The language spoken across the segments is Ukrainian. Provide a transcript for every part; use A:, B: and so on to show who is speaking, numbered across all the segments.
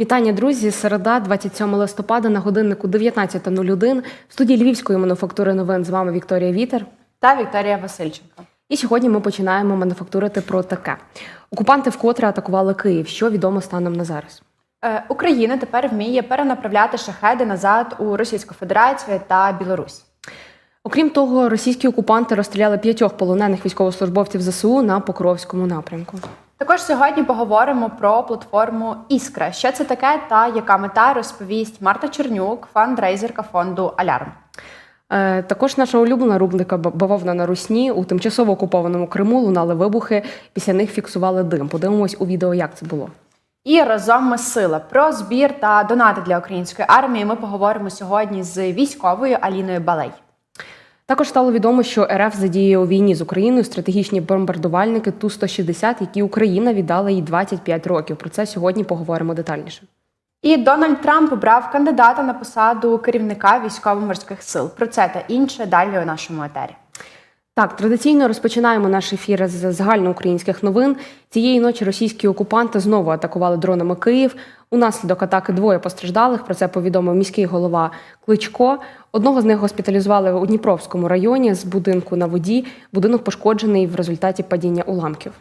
A: Вітання, друзі! Середа, 27 листопада на годиннику 19.01. В студії Львівської мануфактури новин з вами Вікторія Вітер.
B: та Вікторія Васильченко.
A: І сьогодні ми починаємо мануфактурити про таке. Окупанти вкотре атакували Київ. Що відомо станом на зараз?
B: Е, Україна тепер вміє перенаправляти шахеди назад у Російську Федерацію та Білорусь.
A: Окрім того, російські окупанти розстріляли п'ятьох полонених військовослужбовців ЗСУ на Покровському напрямку.
B: Також сьогодні поговоримо про платформу Іскра. Що це таке та яка мета розповість Марта Чернюк, фандрейзерка фонду Алярм.
A: Е, Також наша улюблена рубрика «Б- Бавовна на русні у тимчасово окупованому Криму лунали вибухи. Після них фіксували дим. Подивимось у відео, як це було.
B: І разом ми сила про збір та донати для української армії. Ми поговоримо сьогодні з військовою Аліною Балей.
A: Також стало відомо, що РФ задіє у війні з Україною стратегічні бомбардувальники Ту-160, які Україна віддала їй 25 років. Про це сьогодні поговоримо детальніше.
B: І Дональд Трамп обрав кандидата на посаду керівника військово-морських сил. Про це та інше далі у нашому етері.
A: Так, традиційно розпочинаємо наш ефір з загальноукраїнських новин. Цієї ночі російські окупанти знову атакували дронами Київ. Унаслідок атаки двоє постраждалих. Про це повідомив міський голова Кличко. Одного з них госпіталізували у Дніпровському районі з будинку на воді. Будинок пошкоджений в результаті падіння уламків.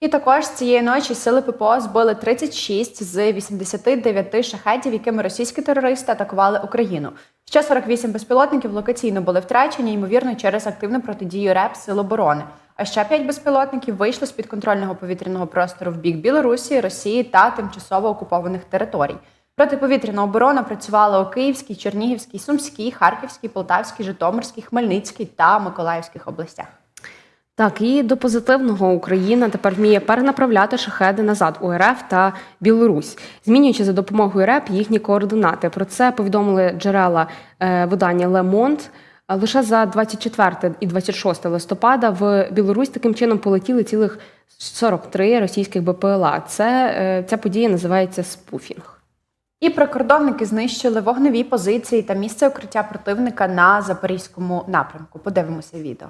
B: І також цієї ночі сили ППО збили 36 з 89 шахетів, якими російські терористи атакували Україну. Ще 48 безпілотників локаційно були втрачені, ймовірно, через активну протидію РЕП Сил оборони. А ще 5 безпілотників вийшли з підконтрольного повітряного простору в бік Білорусі, Росії та тимчасово окупованих територій. Протиповітряна оборона працювала у Київській, Чернігівській, Сумській, Харківській, Полтавській, Житомирській, Хмельницькій та Миколаївських областях.
A: Так, і до позитивного Україна тепер вміє перенаправляти шахеди назад у РФ та Білорусь, змінюючи за допомогою РЕП їхні координати. Про це повідомили джерела е, видання Monde. Лише за 24 і 26 листопада в Білорусь таким чином полетіли цілих 43 російських БПЛА. Це е, ця подія називається спуфінг.
B: І прикордонники знищили вогневі позиції та місце укриття противника на запорізькому напрямку. Подивимося відео.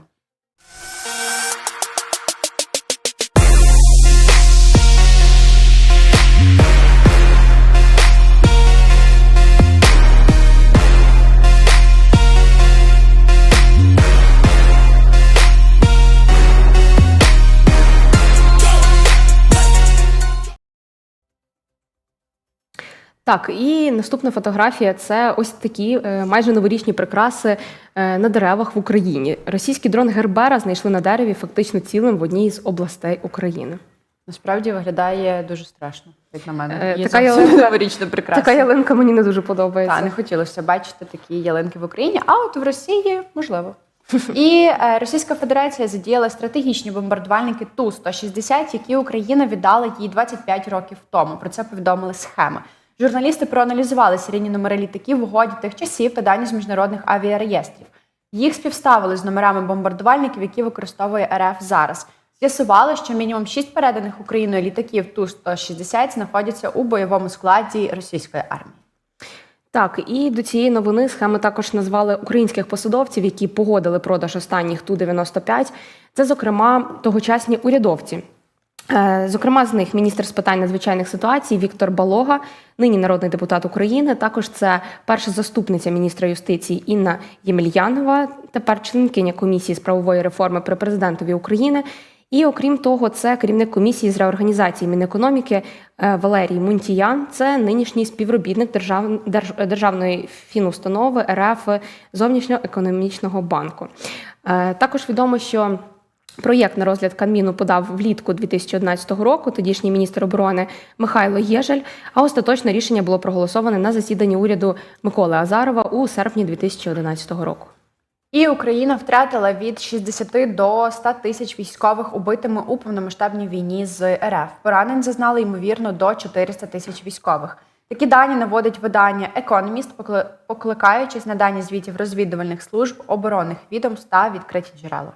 A: Так, і наступна фотографія це ось такі е, майже новорічні прикраси е, на деревах в Україні. Російський дрон Гербера знайшли на дереві фактично цілим в одній з областей України.
B: Насправді виглядає дуже страшно, як на мене.
A: Е,
B: Є
A: така ялинка-
B: новорічна прикраса.
A: Така ялинка мені не дуже подобається.
B: Та, не хотілося бачити такі ялинки в Україні, а от в Росії можливо. І Російська Федерація задіяла стратегічні бомбардувальники Ту-160, які Україна віддала їй 25 років тому. Про це повідомили схеми. Журналісти проаналізували серійні номери літаків в угоді тих часів та дані з міжнародних авіареєстрів. Їх співставили з номерами бомбардувальників, які використовує РФ зараз. З'ясували, що мінімум 6 переданих Україною літаків Ту-160 знаходяться у бойовому складі російської армії.
A: Так, і до цієї новини схеми також назвали українських посадовців, які погодили продаж останніх Ту-95. Це, зокрема, тогочасні урядовці. Е, Зокрема, з них міністр з питань надзвичайних ситуацій Віктор Балога, нині народний депутат України. Також це перша заступниця міністра юстиції Інна Ємельянова, тепер членкиня комісії з правової реформи при президентові України. І окрім того, це керівник комісії з реорганізації Мінекономіки е, Валерій Мунтіян. Це нинішній співробітник держав... держ- державної фінустанови РФ зовнішньоекономічного банку. Е, Також відомо, що Проєкт на розгляд Кабміну подав влітку 2011 року тодішній міністр оборони Михайло Єжель, а остаточне рішення було проголосоване на засіданні уряду Миколи Азарова у серпні 2011 року.
B: І Україна втратила від 60 до 100 тисяч військових убитими у повномасштабній війні з РФ. Поранень зазнали ймовірно до 400 тисяч військових. Такі дані наводить видання Економіст, покли- покликаючись на дані звітів розвідувальних служб, оборонних відомств та відкриті джерела.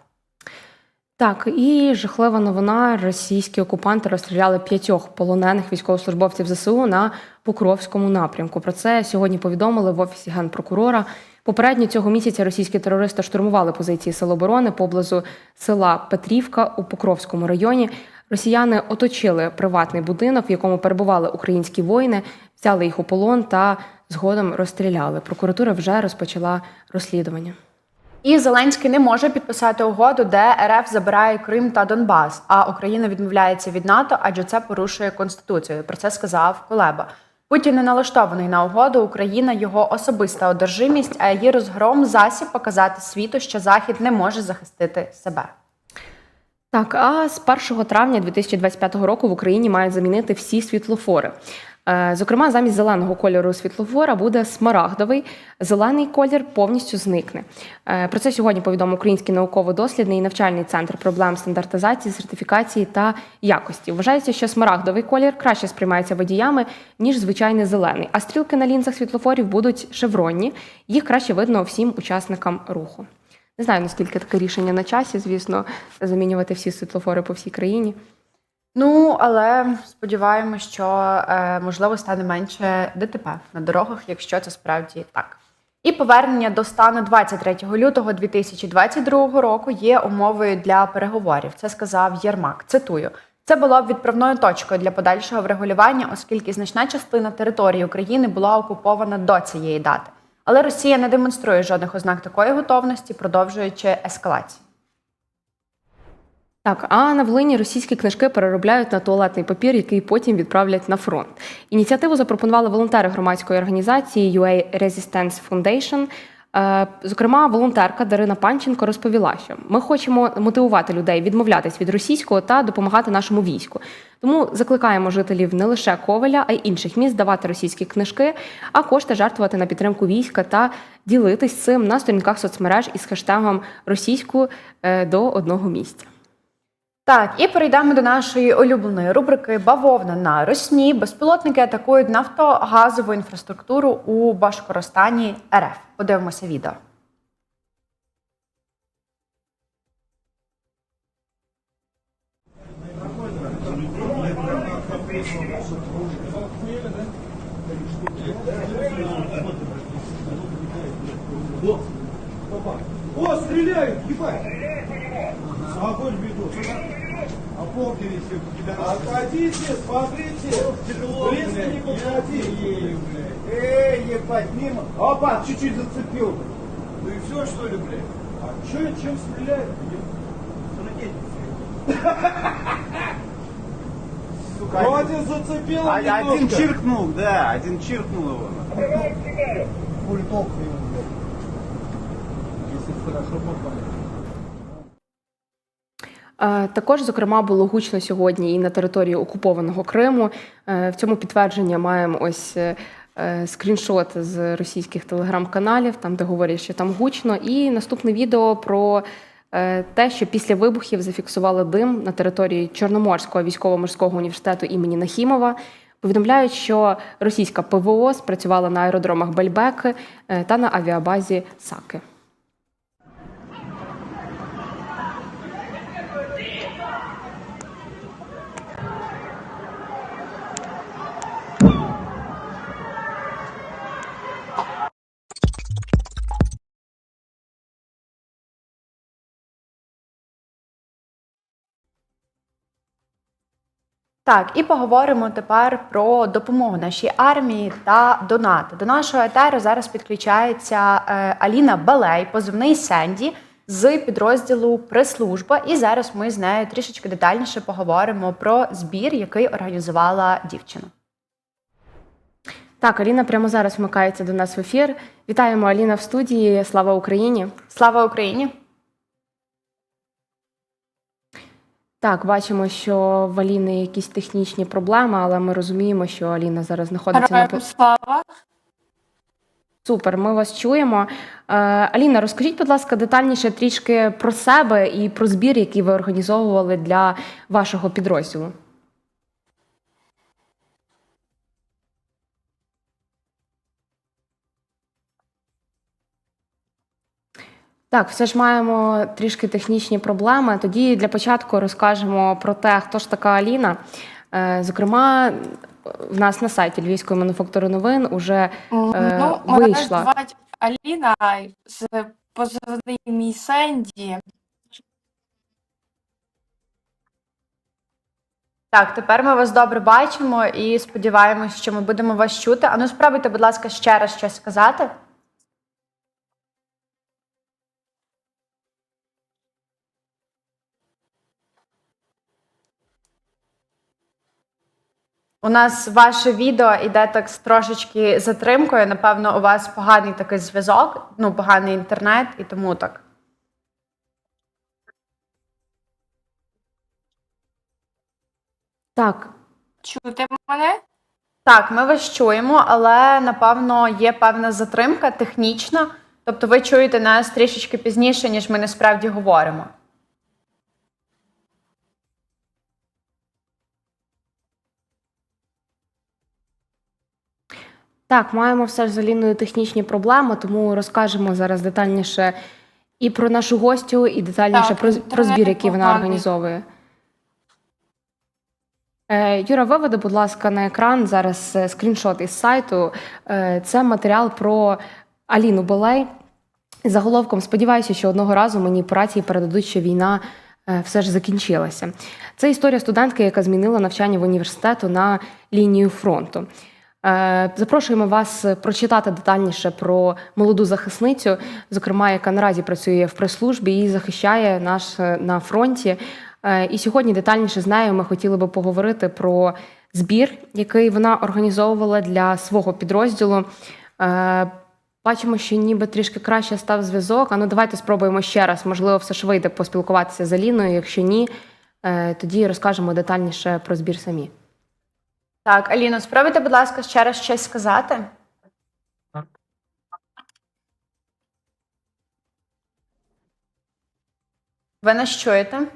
A: Так, і жахлива новина: російські окупанти розстріляли п'ятьох полонених військовослужбовців ЗСУ на Покровському напрямку. Про це сьогодні повідомили в офісі генпрокурора. Попередньо цього місяця російські терористи штурмували позиції Сил оборони поблизу села Петрівка у Покровському районі. Росіяни оточили приватний будинок, в якому перебували українські воїни, взяли їх у полон та згодом розстріляли. Прокуратура вже розпочала розслідування.
B: І Зеленський не може підписати угоду, де РФ забирає Крим та Донбас, а Україна відмовляється від НАТО, адже це порушує конституцію. Про це сказав Колеба. Путін не налаштований на угоду. Україна його особиста одержимість, а її розгром засіб показати світу, що Захід не може захистити себе.
A: Так, а з 1 травня 2025 року в Україні мають замінити всі світлофори. Е, Зокрема, замість зеленого кольору світлофора буде смарагдовий. Зелений колір повністю зникне. Е, Про це сьогодні повідомив Український науково-дослідний і навчальний центр проблем стандартизації, сертифікації та якості. Вважається, що смарагдовий колір краще сприймається водіями ніж звичайний зелений. А стрілки на лінзах світлофорів будуть шевронні. Їх краще видно всім учасникам руху. Не знаю, наскільки таке рішення на часі, звісно, замінювати всі світлофори по всій країні.
B: Ну але сподіваємося, що е, можливо стане менше ДТП на дорогах, якщо це справді так. І повернення до стану 23 лютого 2022 року є умовою для переговорів. Це сказав Єрмак. Цитую. Це було б відправною точкою для подальшого врегулювання, оскільки значна частина території України була окупована до цієї дати. Але Росія не демонструє жодних ознак такої готовності, продовжуючи ескалацію.
A: Так, а на Волині російські книжки переробляють на туалетний папір, який потім відправлять на фронт. Ініціативу запропонували волонтери громадської організації UA Resistance Foundation. Е, Зокрема, волонтерка Дарина Панченко розповіла, що ми хочемо мотивувати людей відмовлятись від російського та допомагати нашому війську. Тому закликаємо жителів не лише Ковеля, а й інших міст давати російські книжки, а кошти жертвувати на підтримку війська та ділитись цим на сторінках соцмереж із хештегом російську е, до одного місця.
B: Так, і перейдемо до нашої улюбленої рубрики Бавовна на Росні. Безпілотники атакують нафтогазову інфраструктуру у Башкоростані РФ. Подивимося відео.
C: О, стреляют, ебать! Опомнились, Отходите, смотрите! Близко не подходи! Эй, ебать, мимо! Опа, чуть-чуть зацепил! Ну и все, что ли, блядь? А чё, чем стреляют? Сука, Вроде зацепил
D: А- Один
C: немножко.
D: чиркнул, да, один чиркнул его.
C: Пульток его, блядь. Если хорошо попали.
A: Е, Також, зокрема, було гучно сьогодні і на території окупованого Криму. Е, В цьому підтвердження маємо ось е, скріншот з російських телеграм-каналів, там де говорять, що там гучно. І наступне відео про те, що після вибухів зафіксували дим на території Чорноморського військово-морського університету імені Нахімова. Повідомляють, що російська ПВО спрацювала на аеродромах Бельбеки та на авіабазі Саки.
B: Так, і поговоримо тепер про допомогу нашій армії та донати. До нашого етеру зараз підключається е, Аліна Балей, позивний Сенді з підрозділу Прес-служба. І зараз ми з нею трішечки детальніше поговоримо про збір, який організувала дівчина.
A: Так, Аліна прямо зараз вмикається до нас в ефір. Вітаємо Аліна в студії. Слава Україні!
B: Слава Україні!
A: Так, бачимо, що в Аліни якісь технічні проблеми, але ми розуміємо, що Аліна зараз знаходиться на
E: Героям слава.
A: супер. Ми вас чуємо. Е, Аліна, розкажіть, будь ласка, детальніше трішки про себе і про збір, який ви організовували для вашого підрозділу. Так, все ж маємо трішки технічні проблеми. Тоді для початку розкажемо про те, хто ж така Аліна. Е, Зокрема, в нас на сайті Львівської мануфактури новин уже е,
E: ну, мене
A: вийшла.
E: звати Аліна з позивний мій Сенді.
B: Так, тепер ми вас добре бачимо і сподіваємось, що ми будемо вас чути. А ну спробуйте, будь ласка, ще раз щось сказати. У нас ваше відео іде так з трошечки затримкою. Напевно, у вас поганий такий зв'язок, ну поганий інтернет, і тому так.
A: Так,
E: Чути мене?
B: Так, ми вас чуємо, але напевно є певна затримка технічна. Тобто ви чуєте нас трішечки пізніше, ніж ми насправді говоримо.
A: Так, маємо все ж з Аліною технічні проблеми, тому розкажемо зараз детальніше і про нашу гостю, і детальніше
E: Так,
A: про, про збір, який вона організовує. Е, Юра, виведи, будь ласка, на екран зараз е, скріншот із сайту. Е, Це матеріал про Аліну Болей. Заголовком сподіваюся, що одного разу мені по рації передадуть, що війна все ж закінчилася. Це історія студентки, яка змінила навчання в університету на лінію фронту. Е, Запрошуємо вас прочитати детальніше про молоду захисницю, зокрема, яка наразі працює в прес-службі і захищає нас е, на фронті. Е, І сьогодні детальніше з нею ми хотіли би поговорити про збір, який вона організовувала для свого підрозділу. Бачимо, що ніби трішки краще став зв'язок. А ну давайте спробуємо ще раз. Можливо, все ж вийде поспілкуватися з Аліною. Якщо ні, тоді розкажемо детальніше про збір самі.
B: Так, Аліно, спробуйте, будь ласка, ще раз щось сказати. Ви нас чуєте?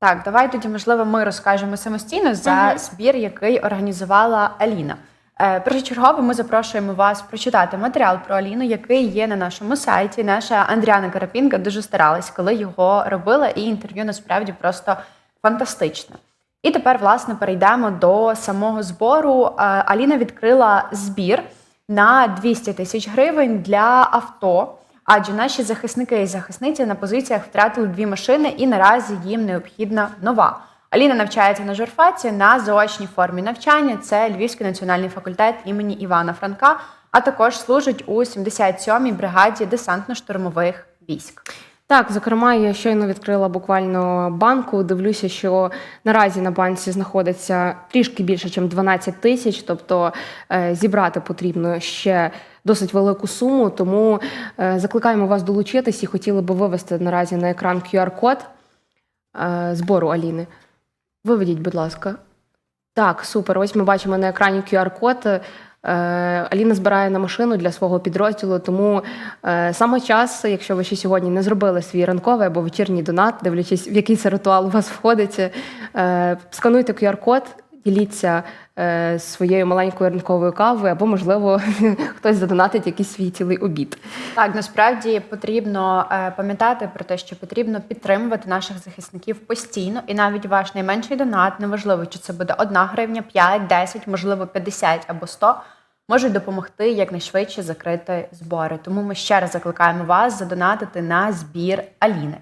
B: Так, давай тоді, можливо, ми розкажемо самостійно за збір, який організувала Аліна. Е, Першочергово ми запрошуємо вас прочитати матеріал про Аліну, який є на нашому сайті. Наша Андріана Карапінка дуже старалась, коли його робила, і інтерв'ю насправді просто фантастичне. І тепер, власне, перейдемо до самого збору. Е, Аліна відкрила збір на 200 тисяч гривень для авто. Адже наші захисники і захисниці на позиціях втратили дві машини, і наразі їм необхідна нова. Аліна навчається на журфаці на заочній формі навчання. Це Львівський національний факультет імені Івана Франка, а також служить у 77-й бригаді десантно-штурмових військ.
A: Так, зокрема, я щойно відкрила буквально банку. Дивлюся, що наразі на банці знаходиться трішки більше, ніж 12 тисяч. Тобто е, зібрати потрібно ще досить велику суму. Тому е, закликаємо вас долучитись і хотіли би вивести наразі на екран QR-код е, збору Аліни. Виведіть, будь ласка. Так, супер. Ось ми бачимо на екрані QR-код. Е, Аліна збирає на машину для свого підрозділу, тому е, саме час, якщо ви ще сьогодні не зробили свій ранковий або вечірній донат, дивлячись, в який це ритуал у вас входить, е, скануйте QR-код, діліться е, своєю маленькою ранковою кавою, або, можливо, хтось задонатить якийсь свій цілий обід.
B: Так, насправді потрібно е, пам'ятати про те, що потрібно підтримувати наших захисників постійно, і навіть ваш найменший донат, неважливо, чи це буде 1 гривня, 5, 10, можливо, 50 або 100, можуть допомогти якнайшвидше закрити збори. Тому ми ще раз закликаємо вас задонатити на збір Аліни.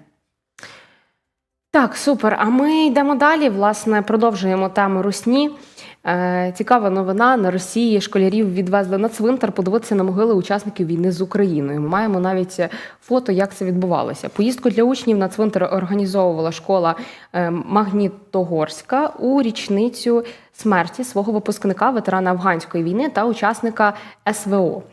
A: Так, супер. А ми йдемо далі. Власне, продовжуємо тему русні. Е, цікава новина на Росії. Школярів відвезли на цвинтар подивитися на могили учасників війни з Україною. Ми маємо навіть фото, як це відбувалося. Поїздку для учнів на цвинтар організовувала школа е, Магнітогорська у річницю смерті свого випускника, ветерана афганської війни та учасника СВО.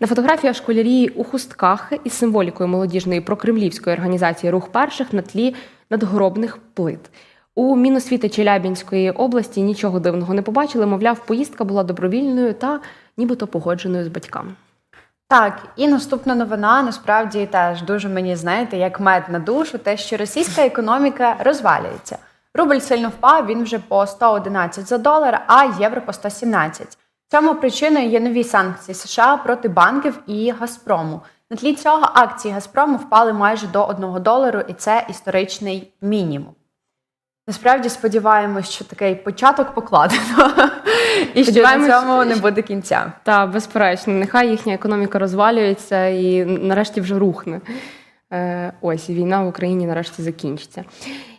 A: На фотографіях школярі у хустках із символікою молодіжної прокремлівської організації Рух перших на тлі надгробних плит. У Міносвіти Челябінської області нічого дивного не побачили. Мовляв, поїздка була добровільною та нібито погодженою з батьками.
B: Так, і наступна новина насправді теж дуже мені знаєте, як мед на душу, те, що російська економіка розвалюється. Рубль сильно впав, він вже по 111 за долар, а євро по 117. Цьому причиною є нові санкції США проти банків і Газпрому. На тлі цього акції Газпрому впали майже до 1 долару, і це історичний мінімум. Насправді сподіваємось, що такий початок покладено, і що на цьому не буде кінця.
A: Та безперечно, нехай їхня економіка розвалюється і нарешті вже рухне. Е, Ось і війна в Україні нарешті закінчиться.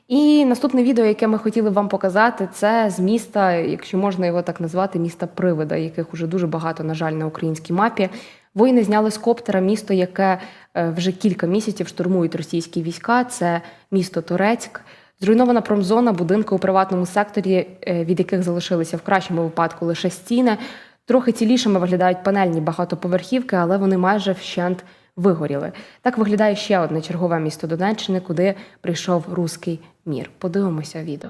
A: І наступне відео, яке ми хотіли вам показати, це з міста, якщо можна його так назвати, міста Привида, яких уже дуже багато, на жаль, на українській мапі. Воїни зняли з коптера місто, яке е, вже кілька місяців штурмують російські війська. Це місто Турецьк. Зруйнована промзона, будинки у приватному секторі, е, від яких залишилися в кращому випадку лише стіни. Трохи цілішими виглядають панельні багатоповерхівки, але вони майже вщент вигоріли. Так виглядає ще одне чергове місто Донеччини, куди прийшов руський мір. Подивимося відео.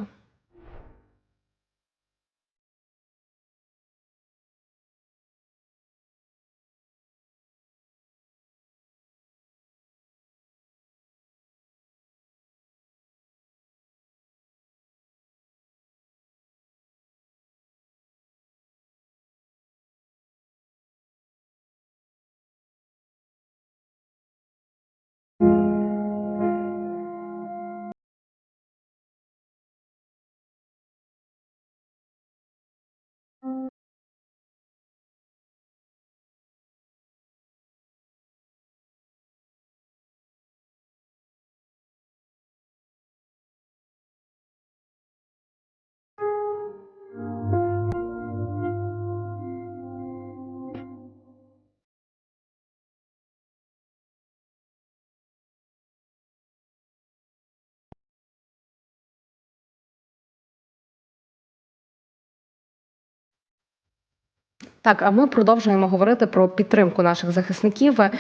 A: Так, а ми продовжуємо говорити про підтримку наших захисників. Е,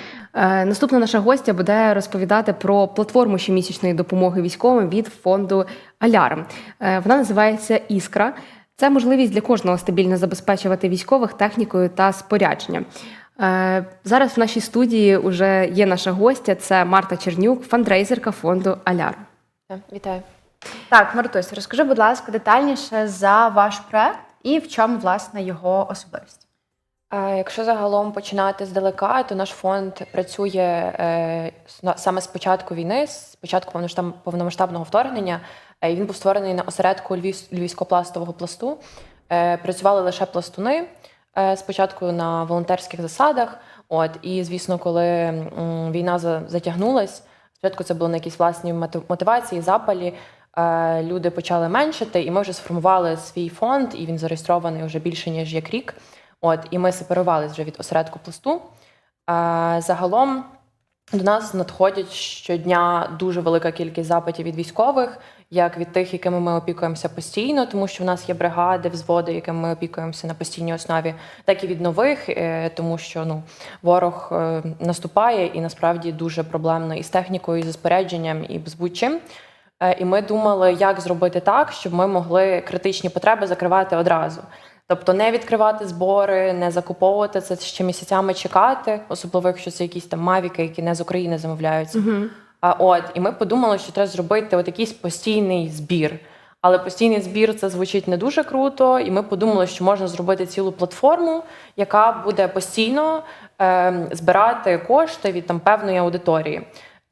A: наступна наша гостя буде розповідати про платформу щомісячної допомоги військовим від фонду Алярм. Е, вона називається Іскра. Це можливість для кожного стабільно забезпечувати військових технікою та спорядженням. Е, зараз в нашій студії вже є наша гостя. Це Марта Чернюк, фандрейзерка фонду Алярм.
B: Вітаю. Так, Мартусь, розкажи, будь ласка, детальніше за ваш проект і в чому власне його особливість.
F: Якщо загалом починати здалека, то наш фонд працює е, саме з початку війни, з початку повномасштабного вторгнення. Е, Він був створений на осередку Львів, Львівсько-пластового пласту. Е, Працювали лише пластуни спочатку на волонтерських засадах. От і звісно, коли війна за- затягнулась, спочатку це було на якісь власні мотив- мотивації, запалі. Люди почали меншити, і ми вже сформували свій фонд, і він зареєстрований вже більше ніж як рік. От, і ми сепарувалися вже від осередку пласту. Загалом до нас надходять щодня дуже велика кількість запитів від військових, як від тих, якими ми опікуємося постійно, тому що в нас є бригади, взводи, якими ми опікуємося на постійній основі, так і від нових, е, тому що ну ворог е, наступає і насправді дуже проблемно і з технікою, і з спорядженням, і з будь-чим. Е, І ми думали, як зробити так, щоб ми могли критичні потреби закривати одразу. Тобто не відкривати збори, не закуповувати це ще місяцями чекати, особливо якщо це якісь там мавіки, які не з України замовляються. А от і ми подумали, що треба зробити от якийсь постійний збір. Але постійний збір це звучить не дуже круто, і ми подумали, що можна зробити цілу платформу, яка буде постійно е, збирати кошти від там певної аудиторії.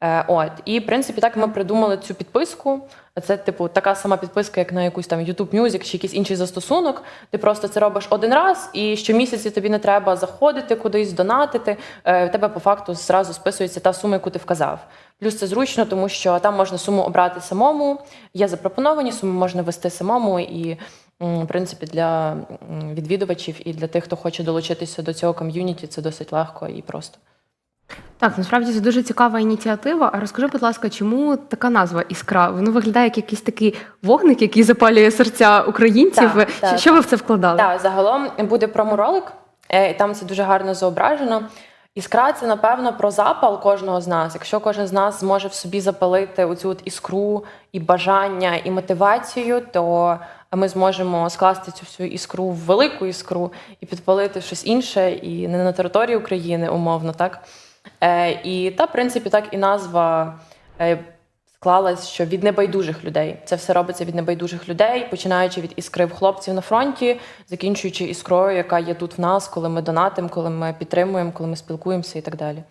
F: Е, от і в принципі так ми придумали цю підписку. Це типу така сама підписка, як на якусь там YouTube Music чи якийсь інший застосунок. Ти просто це робиш один раз, і щомісяці тобі не треба заходити кудись, донатити. Е, в тебе по факту зразу списується та сума, яку ти вказав. Плюс це зручно, тому що там можна суму обрати самому. Є запропоновані суми, можна вести самому і. В принципі, для відвідувачів і для тих, хто хоче долучитися до цього ком'юніті, це досить легко і просто.
A: Так, насправді це дуже цікава ініціатива. А розкажи, будь ласка, чому така назва іскра? Воно виглядає як якийсь такий вогник, який запалює серця українців.
F: Так,
A: Що-
F: так.
A: Що ви в це вкладали?
F: Так, загалом буде проморолик, е, і там це дуже гарно зображено. Іскра це, напевно, про запал кожного з нас. Якщо кожен з нас зможе в собі запалити оцю от іскру і бажання, і мотивацію, то ми зможемо скласти цю всю іскру в велику іскру і підпалити щось інше, і не на території України, умовно, так? Е, і та, в принципі, так і назва. Е, склалась, що від небайдужих людей це все робиться від небайдужих людей, починаючи від іскри в хлопців на фронті, закінчуючи іскрою, яка є тут в нас, коли ми донатимо, коли ми підтримуємо, коли ми спілкуємося і так далі.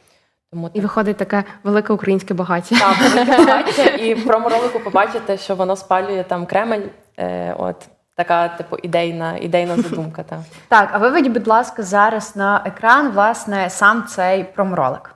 F: Тому
A: І виходить таке велике українське багаття.
F: так, велике багаття, і в проморолику побачите, що воно спалює там Кремль. Е, от така, типу, ідейна, ідейна задумка. Так.
B: Так, а виведіть, будь ласка, зараз на екран власне сам цей промролик.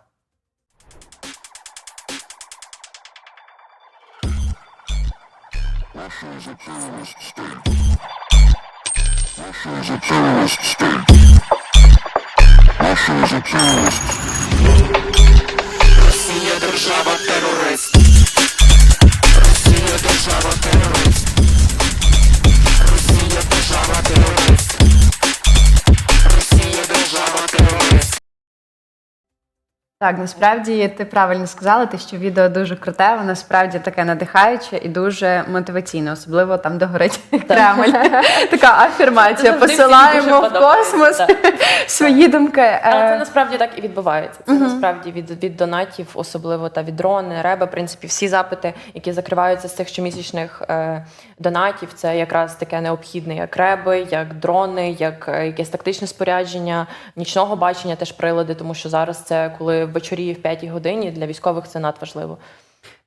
B: Так, насправді ти правильно сказала, те, що відео дуже круте, воно справді таке надихаюче і дуже мотиваційне, особливо там, де горить Кремль. Така афірмація. Посилаємо в космос свої думки.
F: Але це
B: Е,
F: насправді так і відбувається. Це насправді від, від донатів, особливо та від дрони, реби, в принципі, всі запити, які закриваються з цих щомісячних е, донатів, це якраз таке необхідне, як реби, як дрони, як е, якесь тактичне спорядження, нічного бачення, теж прилади, тому що зараз це коли ввечері в п'ятій годині для військових це надважливо.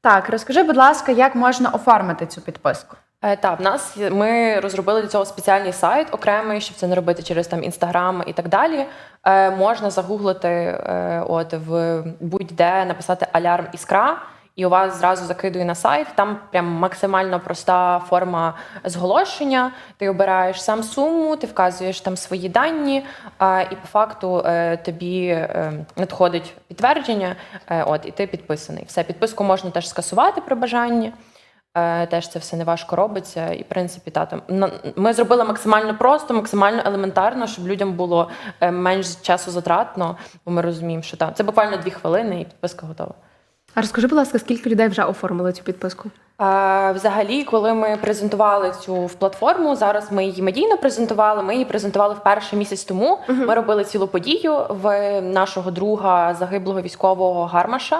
B: Так, розкажи, будь ласка, як можна оформити цю підписку?
F: Е, Так, в нас ми розробили для цього спеціальний сайт окремий, щоб це не робити через там інстаграм і так далі. Е, можна загуглити е, от в будь-де написати алярм іскра. І у вас зразу закидує на сайт. Там прям максимально проста форма зголошення. Ти обираєш сам суму, ти вказуєш там свої дані, і по факту е, тобі е, надходить підтвердження. е, От і ти підписаний. Все, підписку можна теж скасувати при бажанні. Теж це все не важко робиться. І, в принципі, та, там, ми зробили максимально просто, максимально елементарно, щоб людям було менш часу затратно, бо ми розуміємо, що там це буквально дві хвилини, і підписка готова.
A: А розкажи, будь ласка, скільки людей вже оформили цю підписку?
F: А, Взагалі, коли ми презентували цю в платформу, зараз ми її медійно презентували. Ми її презентували вперше місяць тому. Ми робили цілу подію в нашого друга загиблого військового Гармаша.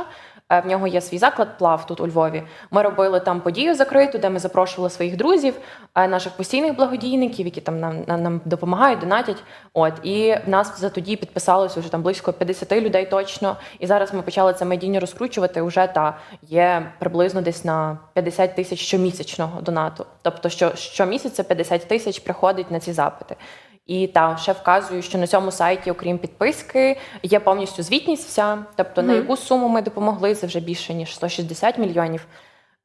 F: Е, В нього є свій заклад плав тут у Львові. Ми робили там подію закриту, де ми запрошували своїх друзів, е, наших постійних благодійників, які там нам, нам, допомагають, донатять. От і в нас за тоді підписалося вже там близько 50 людей точно. І зараз ми почали це медійно розкручувати. Уже та є приблизно десь на 50 тисяч щомісячного донату. Тобто, що щомісяця 50 тисяч приходить на ці запити. І та ще вказую, що на цьому сайті, окрім підписки, є повністю звітність вся. Тобто на яку суму ми допомогли, це вже більше ніж 160 мільйонів.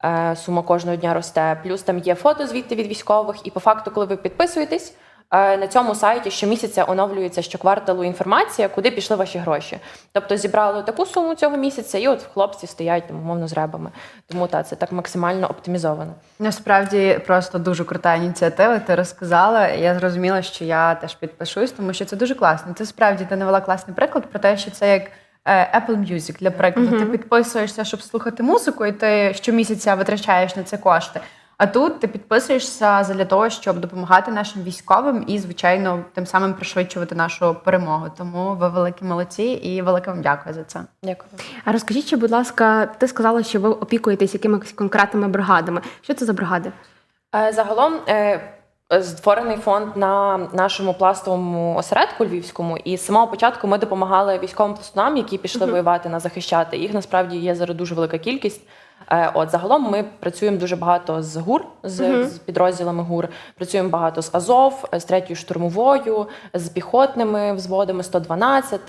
F: Е, Сума кожного дня росте. Плюс там є фото звідти від військових. І по факту, коли ви підписуєтесь, на цьому сайті щомісяця оновлюється щокварталу інформація, куди пішли ваші гроші. Тобто зібрали таку суму цього місяця, і от хлопці стоять там, умовно з ребами. Тому та це так максимально оптимізовано.
B: Насправді просто дуже крута ініціатива. Ти розказала. Я зрозуміла, що я теж підпишусь, тому що це дуже класно. Це справді ти навела класний приклад про те, що це як е, Apple Music, для прикладу. Ти підписуєшся, щоб слухати музику, і ти щомісяця витрачаєш на це кошти. А тут ти підписуєшся для того, щоб допомагати нашим військовим і, звичайно, тим самим пришвидшувати нашу перемогу. Тому ви великі молодці і велике вам дякую за це.
F: Дякую.
A: А розкажіть, ще, будь ласка, ти сказала, що ви опікуєтесь якимись конкретними бригадами. Що це за бригади?
F: Е, Загалом е, створений фонд на нашому пластовому осередку львівському, і з самого початку ми допомагали військовим пластунам, які пішли воювати на захищати. Їх насправді є зараз дуже велика кількість. Е, От загалом ми працюємо дуже багато з ГУР, з, з підрозділами ГУР. Працюємо багато з Азов, з третьою штурмовою, з піхотними взводами 112,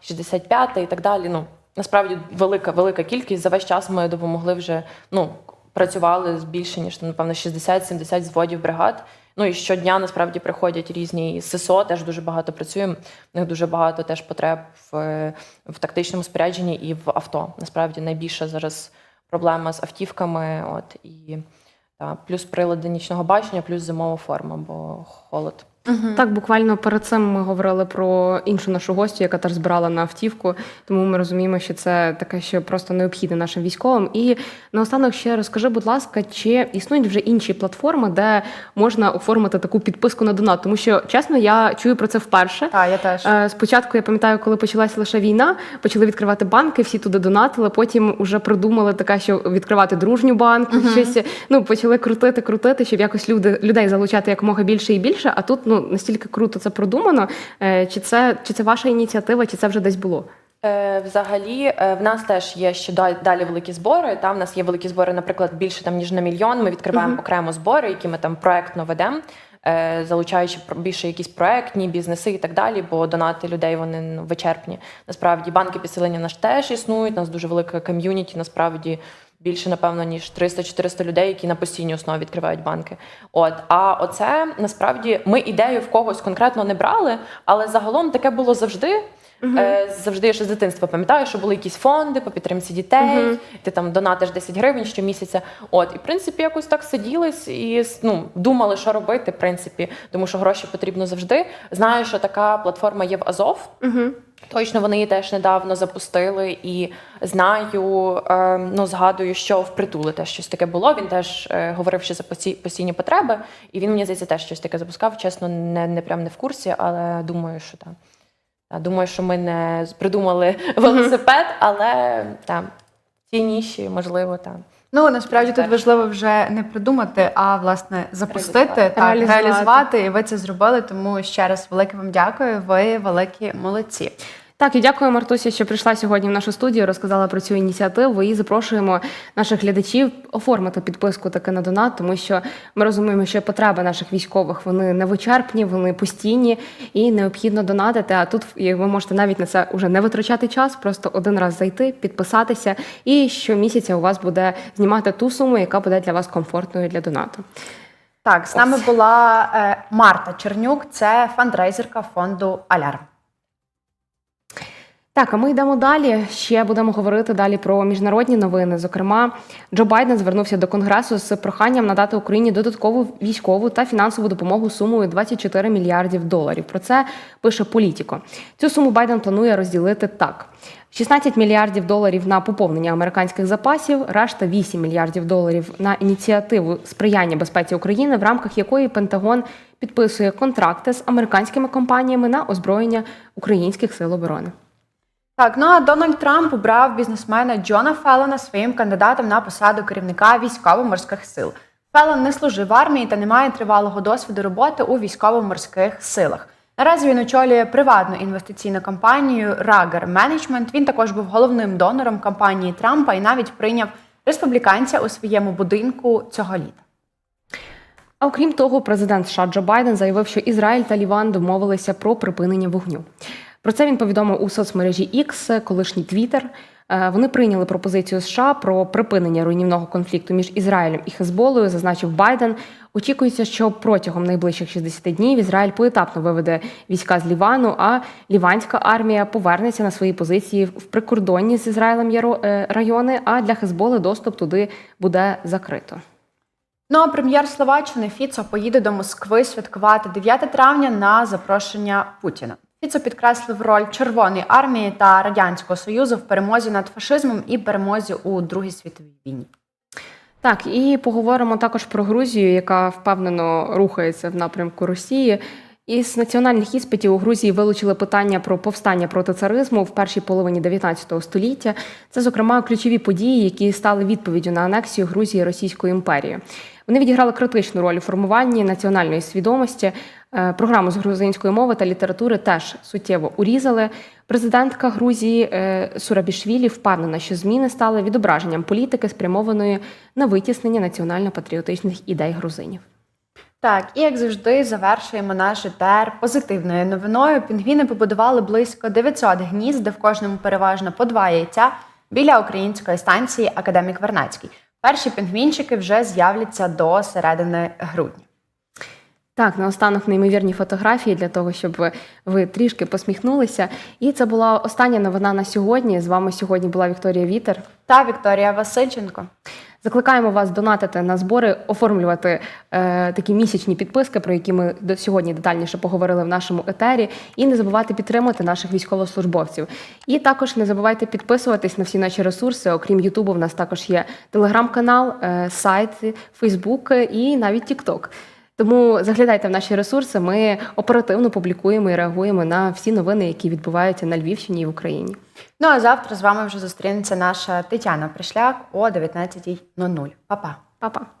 F: 65 і так далі. Ну насправді велика велика кількість. За весь час ми допомогли вже ну працювали з більше ніж напевно 60-70 зводів бригад. Ну і щодня насправді приходять різні ССО, теж дуже багато працюємо. У них дуже багато теж потреб в, в тактичному спорядженні і в авто. Насправді найбільша зараз проблема з автівками. От і та, плюс прилади нічного бачення, плюс зимова форма, бо холод.
A: Так, буквально перед цим ми говорили про іншу нашу гостю, яка теж збирала на автівку. Тому ми розуміємо, що це таке, що просто необхідне нашим військовим. І наостанок ще розкажи, будь ласка, чи існують вже інші платформи, де можна оформити таку підписку на донат? Тому що чесно, я чую про це вперше.
B: Так, я теж.
A: Е, Спочатку я пам'ятаю, коли почалася лише війна, почали відкривати банки, всі туди донатили. Потім вже придумали таке, що відкривати дружню банку, щось ну почали крутити, крутити, щоб якось люди людей залучати якомога більше і більше. А тут ну настільки круто це продумано. Е, Чи це чи це ваша ініціатива, чи це вже десь було?
F: Е, Взагалі, е, в нас теж є ще да- далі великі збори. Там в нас є великі збори, наприклад, більше там ніж на мільйон. Ми відкриваємо окремо збори, які ми там проектно ведемо, залучаючи більше якісь проектні бізнеси і так далі, бо донати людей вони ну, вичерпні. Насправді банки підсилення в нас теж існують. У нас дуже велика ком'юніті. Насправді більше, напевно, ніж 300-400 людей, які на постійній основі відкривають банки. От, а оце насправді ми ідею в когось конкретно не брали, але загалом таке було завжди. Е, Завжди я ще з дитинства пам'ятаю, що були якісь фонди по підтримці дітей, ти там донатиш 10 гривень щомісяця. От, і в принципі якось так сиділись і ну, думали, що робити, в принципі, тому що гроші потрібно завжди. Знаю, що така платформа є в Азов. Точно вони її теж недавно запустили, і знаю, е, ну згадую, що в притулі теж щось таке було. Він теж е, говорив, що за постійні потреби, і він мені здається теж щось таке запускав. Чесно, не, не прям не в курсі, але думаю, що так. Думаю, що ми не придумали велосипед, але там ці ніші, можливо, там.
B: Ну насправді тут важливо вже не придумати, а власне запустити та реалізувати.
A: Реалізувати.
B: І ви це зробили. Тому ще раз велике вам дякую. Ви великі молодці.
A: Так, і дякую, Мартусі, що прийшла сьогодні в нашу студію, розказала про цю ініціативу. І запрошуємо наших глядачів оформити підписку таки на донат, тому що ми розуміємо, що потреби наших військових вони невичерпні, вони постійні і необхідно донатити. А тут ви можете навіть на це уже не витрачати час, просто один раз зайти, підписатися, і щомісяця у вас буде знімати ту суму, яка буде для вас комфортною для донату.
B: Так, з нами була е, Марта Чернюк, це фандрейзерка фонду Алярм.
A: Так, а ми йдемо далі. Ще будемо говорити далі про міжнародні новини. Зокрема, Джо Байден звернувся до Конгресу з проханням надати Україні додаткову військову та фінансову допомогу сумою 24 мільярдів доларів. Про це пише Політіко. Цю суму Байден планує розділити так: 16 мільярдів доларів на поповнення американських запасів, решта 8 мільярдів доларів на ініціативу сприяння безпеці України, в рамках якої Пентагон підписує контракти з американськими компаніями на озброєння українських сил оборони.
B: Так, ну а Дональд Трамп обрав бізнесмена Джона Феллона своїм кандидатом на посаду керівника військово-морських сил. Феллон не служив в армії та не має тривалого досвіду роботи у військово-морських силах. Наразі він очолює приватну інвестиційну компанію Rager Management. Він також був головним донором кампанії Трампа і навіть прийняв республіканця у своєму будинку цього літа.
A: А окрім того, президент США Джо Байден заявив, що Ізраїль та Ліван домовилися про припинення вогню. Про це він повідомив у соцмережі X, колишній Twitter. Е, Вони прийняли пропозицію США про припинення руйнівного конфлікту між Ізраїлем і Хезболою, зазначив Байден. Очікується, що протягом найближчих 60 днів Ізраїль поетапно виведе війська з Лівану, а ліванська армія повернеться на свої позиції в прикордонні з Ізраїлем е, райони. А для Хезболи доступ туди буде закрито.
B: Ну а прем'єр Словаччини Фіцо поїде до Москви святкувати 9 травня на запрошення Путіна. Фіцо підкреслив роль Червоної армії та Радянського Союзу в перемозі над фашизмом і перемозі у Другій світовій війні.
A: Так, і поговоримо також про Грузію, яка впевнено рухається в напрямку Росії. Із національних іспитів у Грузії вилучили питання про повстання проти царизму в першій половині 19 століття. Це, зокрема, ключові події, які стали відповіддю на анексію Грузії Російською імперією. Вони відіграли критичну роль у формуванні національної свідомості. Е, Програму з грузинської мови та літератури теж суттєво урізали. Президентка Грузії е, Сурабішвілі впевнена, що зміни стали відображенням політики, спрямованої на витіснення національно-патріотичних ідей грузинів.
B: Так, і як завжди, завершуємо наш етер позитивною новиною. Пінгвіни побудували близько 900 гнізд, де в кожному переважно по два яйця біля української станції Академік Вернацький. Перші пінгвінчики вже з'являться до середини грудня.
A: Так, наостанок неймовірні фотографії для того, щоб ви, трішки посміхнулися. І це була остання новина на сьогодні. З вами сьогодні була Вікторія Вітер.
B: Та Вікторія Васильченко.
A: Закликаємо вас донатити на збори, оформлювати е, такі місячні підписки, про які ми до сьогодні детальніше поговорили в нашому етері. І не забувайте підтримати наших військовослужбовців. І також не забувайте підписуватись на всі наші ресурси. Окрім Ютубу, в нас також є телеграм-канал, е, сайт, Фейсбук і навіть Тікток. Тому заглядайте в наші ресурси. Ми оперативно публікуємо і реагуємо на всі новини, які відбуваються на Львівщині і в Україні.
B: Ну а завтра з вами вже зустрінеться наша Тетяна Пришляк о 19.00. Па-па.
A: Па-па!